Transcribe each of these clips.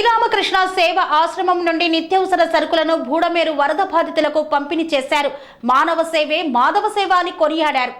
శ్రీరామకృష్ణ సేవ ఆశ్రమం నుండి నిత్యావసర సరుకులను బూడమేరు వరద బాధితులకు పంపిణీ చేశారు. మానవ సేవే మాధవ సేవ అని కొనియాడారు.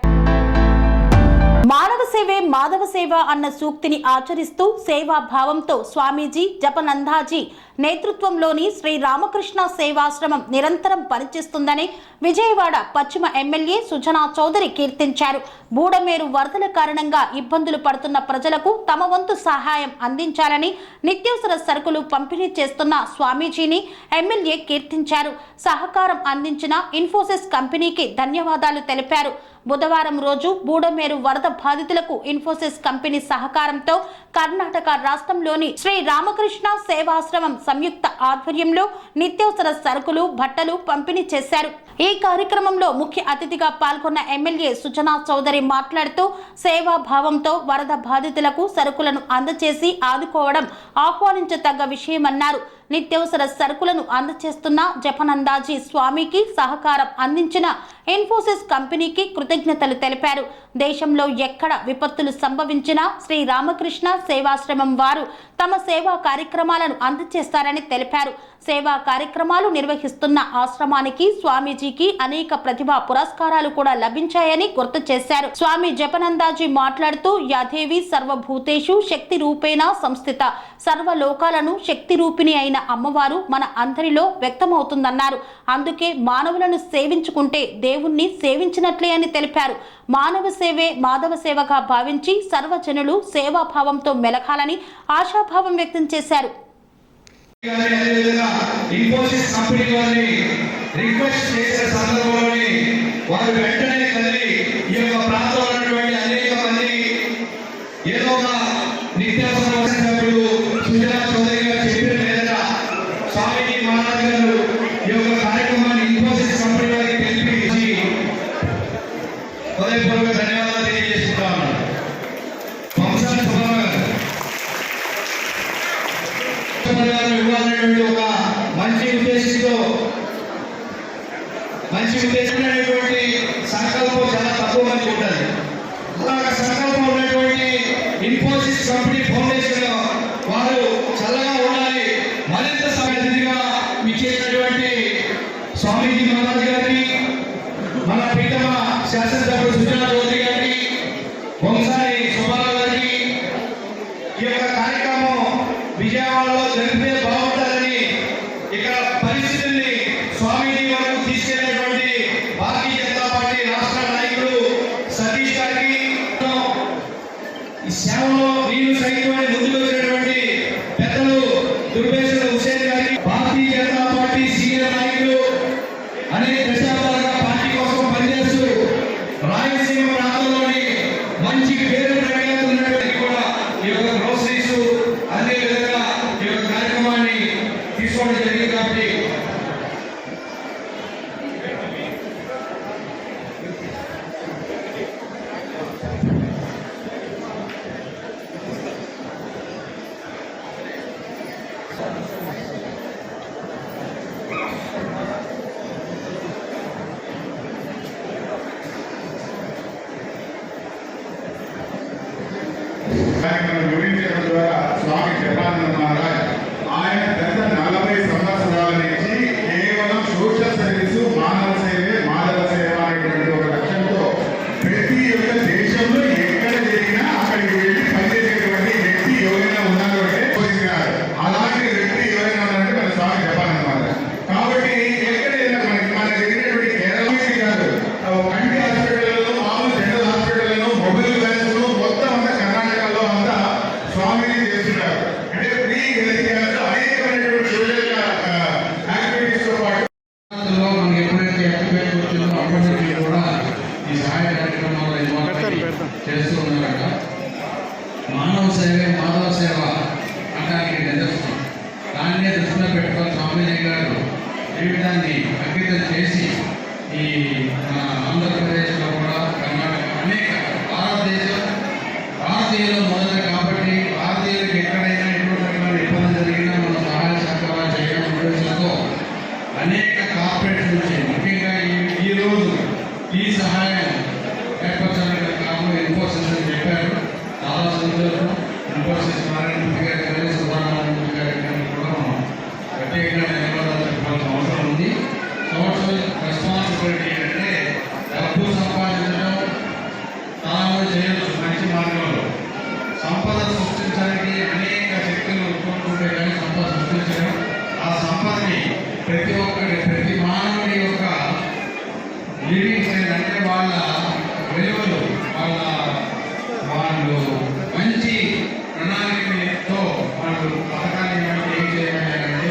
మానవ సేవే మాధవ సేవ అన్న సూక్తిని ఆచరిస్తూ సేవా భావంతో స్వామీజీ జపనందాజీ నేతృత్వంలోని శ్రీ రామకృష్ణ సేవాశ్రమం నిరంతరం పనిచేస్తుందని విజయవాడ పశ్చిమ ఎమ్మెల్యే సుజనా చౌదరి కీర్తించారు. బూడమేరు వరదల కారణంగా ఇబ్బందులు పడుతున్న ప్రజలకు తమ వంతు సహాయం అందించాలని నిత్యావసర సరుకులు పంపిణీ చేస్తున్న స్వామీజీని ఎమ్మెల్యే కీర్తించారు. సహకారం అందించిన ఇన్ఫోసిస్ కంపెనీకి ధన్యవాదాలు తెలిపారు. బుధవారం రోజు బూడమేరు వరద బాధితులకు ఇన్ఫోసిస్ కంపెనీ సహకారంతో కర్ణాటక రాష్ట్రంలోని శ్రీ రామకృష్ణ సేవాశ్రమం సంయుక్త ఆధ్వర్యంలో నిత్యావసర సరుకులు బట్టలు పంపిణీ చేశారు. ఈ కార్యక్రమంలో ముఖ్య అతిథిగా పాల్గొన్న ఎమ్మెల్యే సుజనా చౌదరి మాట్లాడుతూ సేవాభావంతో వరద బాధితులకు సరుకులను అందజేసి ఆదుకోవడం ఆహ్వానించదగ్గ విషయమన్నారు. నిత్యావసర సరుకులను అందజేస్తున్న జపనందాజీ స్వామికి సహకారం అందించిన ఇన్ఫోసిస్ కంపెనీకి కృతజ్ఞతలు తెలిపారు. దేశంలో ఎక్కడ విపత్తులు సంభవించినా శ్రీ రామకృష్ణ సేవాశ్రమం వారు తమ సేవా కార్యక్రమాలను అందజేస్తారని తెలిపారు. సేవా కార్యక్రమాలు నిర్వహిస్తున్న ఆశ్రమానికి స్వామీజీకి అనేక ప్రతిభా పురస్కారాలు కూడా లభించాయని గుర్తు చేశారు. స్వామి జపనందాజీ మాట్లాడుతూ యాదేవి సర్వభూతేషు శక్తి రూపేణ సంస్థిత. సర్వలోకాలను శక్తి రూపిణి అయిన అమ్మవారు మన అందరిలో వ్యక్తమవుతుందన్నారు. అందుకే మానవులను సేవించుకుంటే దేవుణ్ణి సేవించినట్లే అని తెలిపారు. మానవ సేవే మాధవ సేవగా భావించి సర్వజనులు సేవాభావంతో మెలకాలని ఆశాభావం వ్యక్తం చేశారు. ఇన్ఫోసిస్ కంపెనీ వారిని రిక్వెస్ట్ చేసిన వారు వెంటనే కదిలి ఈ యొక్క ప్రాంతంలో ఉన్నటువంటి అనేక మంది ఏదో ఒక నిత్యావసర హృదయపూర్వక ధన్యవాదాలు తెలియజేసుకుంటా ఉన్నాను ఇవ్వాలనేటువంటి ఒక మంచి ఉద్దేశంతో మంచి ఉద్దేశం అనేటువంటి సంకల్పం చాలా తక్కువ మంది ఉంటుంది అలాగ సంకల్పం ఉన్నటువంటి ఇన్ఫోసిస్ కంపెనీ ఫౌండేషన్ వారు చల్లగా ఉండాలి. మరింత సమర్థిగా ఇచ్చేటటువంటి స్వామీజీ మహారాజ్ గారిని మన శాసనసభ్యుడు సుజనా చౌదరి గారికి వంశారి సుబ్బారావు గారికి ఈ యొక్క కార్యక్రమం విజయవాడలో జరిపితే బాగుంటుందని ఇక్కడ పరిస్థితుల్ని స్వామీజీ వరకు తీసుకెళ్ళినటువంటి భారతీయ జనతా పార్టీ రాష్ట్ర నాయకుడు సతీష్ గారికి సేవలో నేను సైతం ముందుకు వచ్చినటువంటి పెద్దలు దుర్వేశ్వర హుసేన్ జీవితాన్ని అంకితం చేసి ఈ మన ఆంధ్రప్రదేశ్లో కూడా కర్ణాటక అనేక భారతదేశం భారతీయులు మొదట కాబట్టి భారతీయులకు ఎక్కడైనా ఎటువంటి రకమైన ఇబ్బంది జరిగినా మనం సహాయ సహకారాలు చేయడం ఉద్దేశంతో అనేక కార్పొరేట్స్ నుంచి ముఖ్యంగా ఈ రోజు ఈ సహాయం ఏర్పరచడానికి కారణం ఇన్ఫోసిస్ అని చెప్పారు. చాలా సంతోషం. ఇన్ఫోసిస్ నారాయణ లివింగ్ అంటే వాళ్ళ విలువలు వాళ్ళ వాళ్ళు మంచి ప్రణాళికతో వాళ్ళు పథకాన్ని ఏమంటే ఏం చేయాలంటే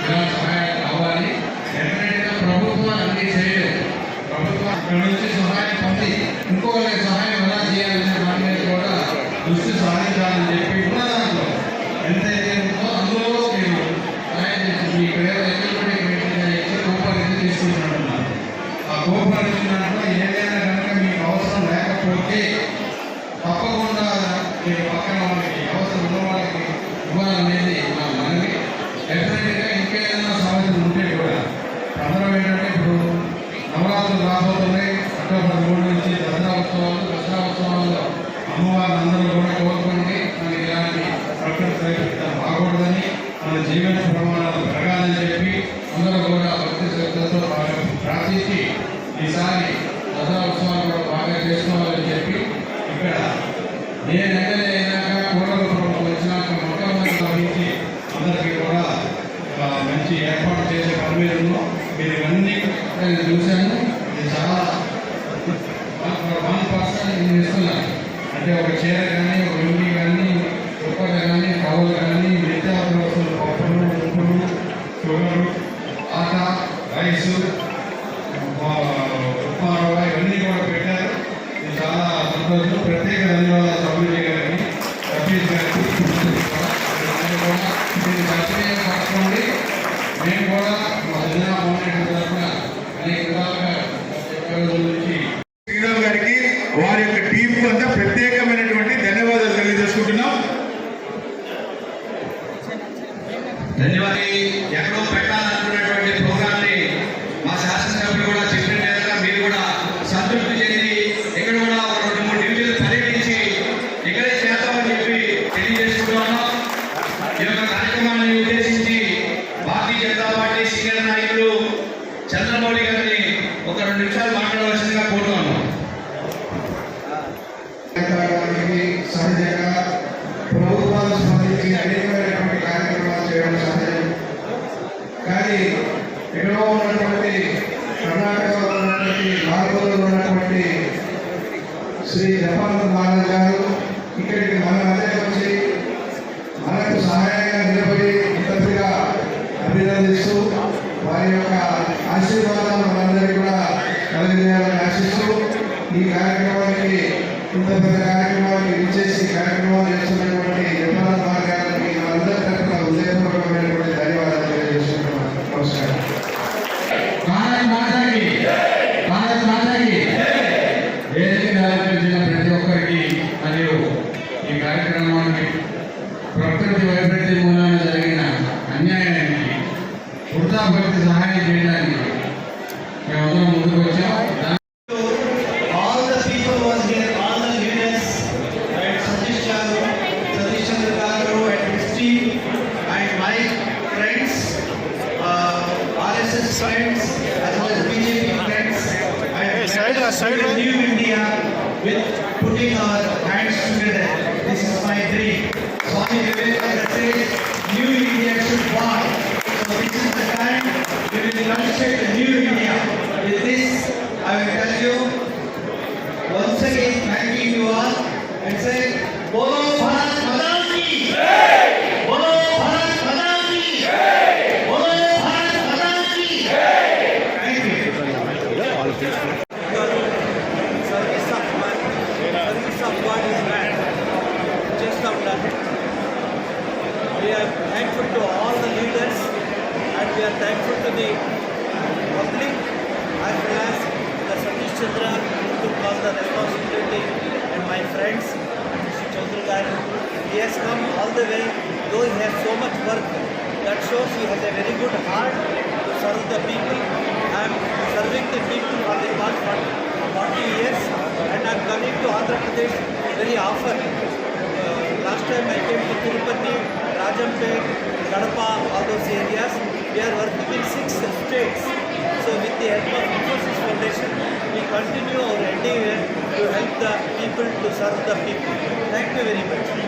ఇలా సహాయాలు కావాలి? డెఫినెట్గా ప్రభుత్వం అన్ని చేయలేదు ప్రభుత్వం అక్కడ నుంచి సహాయం పొంది ఇంకొకరికి సహాయం మీరు పక్కన వాళ్ళకి అవసరం ఉన్న వాళ్ళకి ఇవ్వాలనేది నా మనవి. డెఫినెట్గా ఇంకేదైనా సమస్యలు ఉంటే కూడా అందరం ఏంటంటే ఇప్పుడు నవరాత్రులు రాబోతున్నాయి. అక్టోబర్ మూడు నుంచి దసరా ఉత్సవాలు దసరా ఉత్సవాల్లో అమ్మవారిని అందరూ కూడా కోరుకోండి. మనకి ఇలాంటి ప్రకృతి వైపరీత్యం రాకూడదని మన జీవన ప్రమాణాలు పెరగాలని చెప్పి అందరూ కూడా భక్తి శ్రద్ధలతో ప్రార్థించి ఈసారి దసరా ఉత్సవాలు కూడా బాగా చేసుకోవాలని చెప్పి ఇక్కడ ఏ నెల అయినాక కూడల ప్రభుత్వం వచ్చినాక మొట్టమొదటి అందరికీ కూడా మంచి ఏర్పాటు చేసే పని మీరు ఇవన్నీ నేను చూశాను. ఇది చాలా వన్ పర్సెంట్ నేను ఇస్తున్నాను. అంటే ఒక చీర కానీ ఒక ఇంటి కానీ దుప్పట కానీ కవులు కానీ ఉన్నటువంటి ఉన్నటువంటి శ్రీ జపాన్ మహారాజ్ గారు ఇక్కడికి మన మధ్యకి వచ్చి మనకు సహాయంగా నిలబడి ఇంతగా అభినందిస్తూ వారి యొక్క ఆశీర్వాదాలు మనందరికీ కూడా కలిగజేయాలని ఆశిస్తూ ఈ కార్యక్రమానికి ఇంత మేమందరం ముందుకు the public as well as the Satish Chandra took all the responsibility and my friends, Mr. He has come all the way, though he has so much work. That shows he has a very good heart to serve the people. I am serving the people for the past 40 years and I am coming to Andhra Pradesh very often. Uh, last time I came to Tirupati, Rajampet, Kadapa, all those areas. We are working in six states. So with the help of Infosys Foundation, we continue our endeavor to help the people to serve the people. Thank you very much.